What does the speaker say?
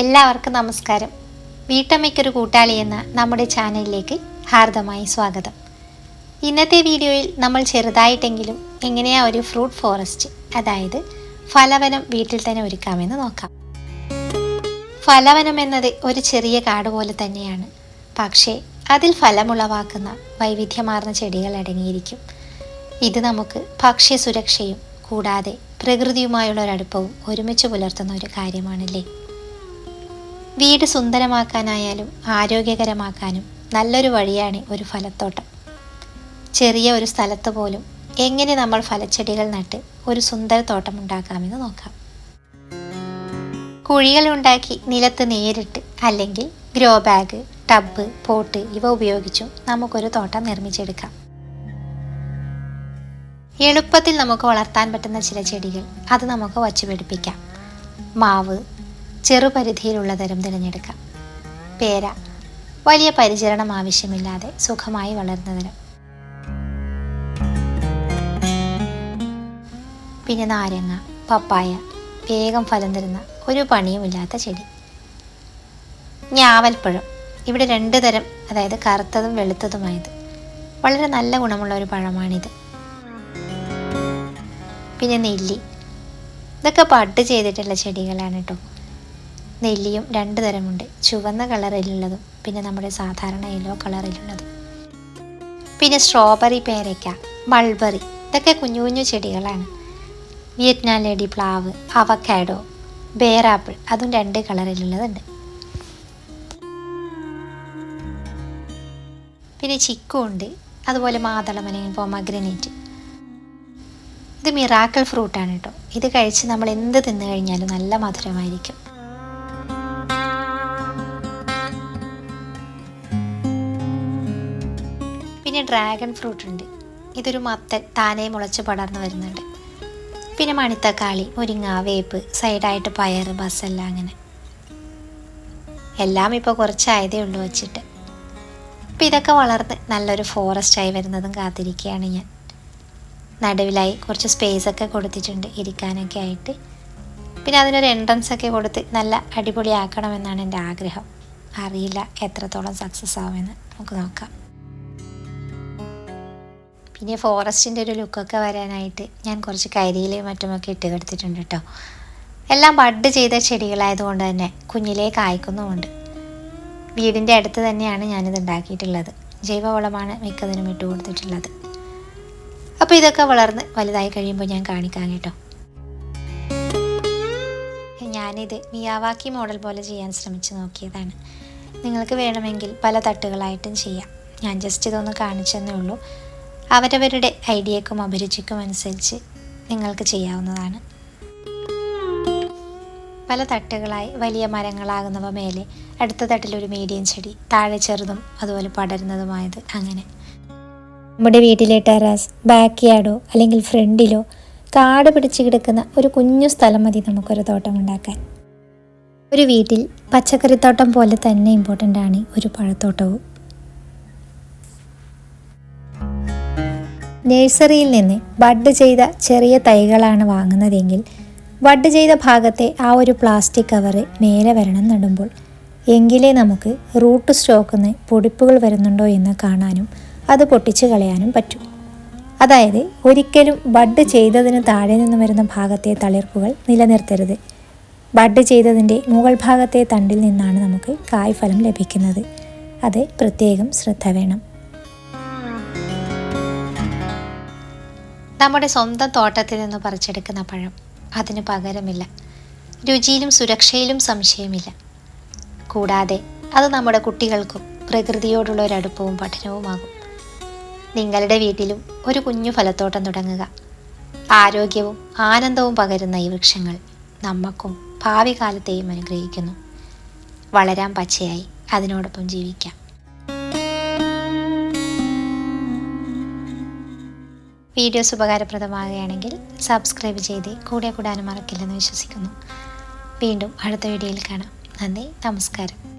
എല്ലാവർക്കും നമസ്കാരം. വീട്ടമ്മയ്ക്കൊരു കൂട്ടാളി എന്ന നമ്മുടെ ചാനലിലേക്ക് ഹാർദമായി സ്വാഗതം. ഇന്നത്തെ വീഡിയോയിൽ നമ്മൾ ചെറുതായിട്ടെങ്കിലും എങ്ങനെയാ ഒരു ഫ്രൂട്ട് ഫോറസ്റ്റ് അതായത് ഫലവനം വീട്ടിൽ തന്നെ ഒരുക്കാമെന്ന് നോക്കാം. ഫലവനം എന്നത് ഒരു ചെറിയ കാട് പോലെ തന്നെയാണ്. പക്ഷേ അതിൽ ഫലമുളവാക്കുന്ന വൈവിധ്യമാർന്ന ചെടികൾ അടങ്ങിയിരിക്കും. ഇത് നമുക്ക് ഭക്ഷ്യസുരക്ഷയും കൂടാതെ പ്രകൃതിയുമായുള്ള ഒരടുപ്പവും ഒരുമിച്ച് പുലർത്തുന്ന ഒരു കാര്യമാണല്ലേ? വീട് സുന്ദരമാക്കാനായാലും ആരോഗ്യകരമാക്കാനും നല്ലൊരു വഴിയാണ് ഒരു ഫലത്തോട്ടം. ചെറിയ ഒരു സ്ഥലത്ത് പോലും എങ്ങനെ നമ്മൾ ഫലച്ചെടികൾ നട്ട് ഒരു സുന്ദര തോട്ടം ഉണ്ടാക്കാമെന്ന് നോക്കാം. കുഴികൾ ഉണ്ടാക്കി നിലത്ത് നേരിട്ട് അല്ലെങ്കിൽ ഗ്രോ ബാഗ് ടബ് പോട്ട് ഇവ ഉപയോഗിച്ചും നമുക്കൊരു തോട്ടം നിർമ്മിച്ചെടുക്കാം. എളുപ്പത്തിൽ നമുക്ക് വളർത്താൻ പറ്റുന്ന ചില ചെടികൾ. അത് നമുക്ക് വച്ചു പിടിപ്പിക്കാം. മാവ് ചെറുപരിധിയിലുള്ള തരം തിരഞ്ഞെടുക്കാം. പേര വലിയ പരിചരണം ആവശ്യമില്ലാതെ സുഖമായി വളർന്ന തരം. പിന്നെ നാരങ്ങ പപ്പായ വേഗം ഫലം തരുന്ന ഒരു പണിയുമില്ലാത്ത ചെടി. ഞാവൽപ്പഴം ഇവിടെ രണ്ട് തരം അതായത് കറുത്തതും വെളുത്തതുമായത്. വളരെ നല്ല ഗുണമുള്ള ഒരു പഴമാണിത്. പിന്നെ നെല്ലി. ഇതൊക്കെ പട്ട് ചെയ്തിട്ടുള്ള ചെടികളാണ് കേട്ടോ നെല്ലിയും രണ്ട് തരമുണ്ട്. ചുവന്ന കളറിലുള്ളതും പിന്നെ നമ്മുടെ സാധാരണ യെല്ലോ കളറിലുള്ളതും. പിന്നെ സ്ട്രോബെറി പേരയ്ക്ക മൾബറി ഇതൊക്കെ കുഞ്ഞു കുഞ്ഞു ചെടികളാണ്. വിയറ്റ്നാം ലേഡി പ്ലാവ് അവക്കാഡോ ബേറാപ്പിൾ അതും രണ്ട് കളറിലുള്ളതുണ്ട്. പിന്നെ ചിക്കു ഉണ്ട് അതുപോലെ മാതളമനയും പോമഗ്രനേറ്റ്. ഇത് മിറാക്കിൾ ഫ്രൂട്ടാണ് കേട്ടോ. ഇത് കഴിച്ച് നമ്മൾ എന്ത് തിന്നു കഴിഞ്ഞാലും നല്ല മധുരമായിരിക്കും. പിന്നെ ഡ്രാഗൺ ഫ്രൂട്ട് ഉണ്ട് ഇതൊരു മത്തൻ താനെ മുളച്ച് പടർന്നു വരുന്നുണ്ട്. പിന്നെ മണിത്തക്കാളി മുരിങ്ങ വേപ്പ് സൈഡായിട്ട് പയർ ബസ്സല്ല അങ്ങനെ. എല്ലാം ഇപ്പോൾ കുറച്ചായതേ ഉള്ളൂ വെച്ചിട്ട്. ഇപ്പം ഇതൊക്കെ വളർന്ന് നല്ലൊരു ഫോറസ്റ്റായി വരുന്നതും കാത്തിരിക്കുകയാണ് ഞാൻ. നടുവിലായി കുറച്ച് സ്പേസ് ഒക്കെ കൊടുത്തിട്ടുണ്ട് ഇരിക്കാനൊക്കെ ആയിട്ട്. പിന്നെ അതിനൊരു എൻട്രൻസ് ഒക്കെ കൊടുത്ത് നല്ല അടിപൊളിയാക്കണമെന്നാണ് എന്റെ ആഗ്രഹം. അറിയില്ല എത്രത്തോളം സക്സസ് ആവുമെന്ന്. നമുക്ക് നോക്കാം. പിന്നെ ഫോറസ്റ്റിന്റെ ഒരു ലുക്കൊക്കെ വരാനായിട്ട് ഞാൻ കുറച്ച് കരിയിലും മറ്റുമൊക്കെ ഇട്ട് കൊടുത്തിട്ടുണ്ട് കേട്ടോ എല്ലാം ബഡ് ചെയ്ത ചെടികളായതുകൊണ്ട് തന്നെ കുഞ്ഞിലേ കായ്ക്കുന്നുമുണ്ട്. വീടിന്റെ അടുത്ത് തന്നെയാണ് ഞാനിത് ഉണ്ടാക്കിയിട്ടുള്ളത്. ജൈവവളമാണ് മിക്കതിനും ഇട്ട് കൊടുത്തിട്ടുള്ളത്. അപ്പോൾ ഇതൊക്കെ വളർന്ന് വലുതായി കഴിയുമ്പോൾ ഞാൻ കാണിക്കാം കേട്ടോ. ഞാനിത് മിയാവാക്കി മോഡൽ പോലെ ചെയ്യാൻ ശ്രമിച്ചു നോക്കിയതാണ്. നിങ്ങൾക്ക് വേണമെങ്കിൽ പല തട്ടുകളായിട്ടും ചെയ്യാം. ഞാൻ ജസ്റ്റ് ഇതൊന്ന് കാണിച്ചെന്നേ ഉള്ളൂ. അവരവരുടെ ഐഡിയക്കും അഭിരുചിക്കും അനുസരിച്ച് നിങ്ങൾക്ക് ചെയ്യാവുന്നതാണ്. പല തട്ടുകളായി വലിയ മരങ്ങളാകുന്നവ മേലെ അടുത്ത തട്ടിലൊരു മീഡിയം ചെടി താഴെ ചെറുതും അതുപോലെ പടരുന്നതുമായത് അങ്ങനെ. നമ്മുടെ വീട്ടിലെ ടെറസ് ബാക്ക് യാർഡോ അല്ലെങ്കിൽ ഫ്രണ്ടിലോ കാട് പിടിച്ച് കിടക്കുന്ന ഒരു കുഞ്ഞു സ്ഥലം മതി നമുക്കൊരു തോട്ടം ഉണ്ടാക്കാൻ. ഒരു വീട്ടിൽ പച്ചക്കറിത്തോട്ടം പോലെ തന്നെ ഇമ്പോർട്ടന്റ് ആണ് ഒരു പഴത്തോട്ടവും. നഴ്സറിയിൽ നിന്ന് ബഡ് ചെയ്ത ചെറിയ തൈകളാണ് വാങ്ങുന്നതെങ്കിൽ ബഡ് ചെയ്ത ഭാഗത്തെ ആ ഒരു പ്ലാസ്റ്റിക് കവറ് മേലെ വരണം നടുമ്പോൾ എങ്കിലേ നമുക്ക് റൂട്ട് സ്റ്റോക്കിൽ പൊടിപ്പുകൾ വരുന്നുണ്ടോ എന്ന് കാണാനും അത് പൊട്ടിച്ചു കളയാനും പറ്റും. അതായത് ഒരിക്കലും ബഡ് ചെയ്തതിന് താഴെ നിന്ന് വരുന്ന ഭാഗത്തെ തളിർപ്പുകൾ നിലനിർത്തരുത്. ബഡ് ചെയ്തതിന്റെ മുകൾ ഭാഗത്തെ തണ്ടിൽ നിന്നാണ് നമുക്ക് കായ്ഫലം ലഭിക്കുന്നത്. അത് പ്രത്യേകം ശ്രദ്ധ വേണം. നമ്മുടെ സ്വന്തം തോട്ടത്തിൽ നിന്ന് പറിച്ചെടുക്കുന്ന പഴം അതിന് പകരമില്ല. രുചിയിലും സുരക്ഷയിലും സംശയമില്ല. കൂടാതെ അത് നമ്മുടെ കുട്ടികൾക്കും പ്രകൃതിയോടുള്ള ഒരു അടുപ്പവും പഠനവുമാകും. നിങ്ങളുടെ വീട്ടിലും ഒരു കുഞ്ഞു ഫലത്തോട്ടം തുടങ്ങുക. ആരോഗ്യവും ആനന്ദവും പകരുന്ന ഈ വൃക്ഷങ്ങൾ നമുക്കും ഭാവി കാലത്തെയും അനുഗ്രഹിക്കുന്നു. വളരാൻ പച്ചയായി അതിനോടൊപ്പം ജീവിക്കാം. വീഡിയോസ് ഉപകാരപ്രദമാകുകയാണെങ്കിൽ സബ്സ്ക്രൈബ് ചെയ്ത് കൂടെ കൂടാനും മറക്കില്ലെന്ന് വിശ്വസിക്കുന്നു. വീണ്ടും അടുത്ത വീഡിയോയിൽ കാണാം. നന്ദി നമസ്കാരം.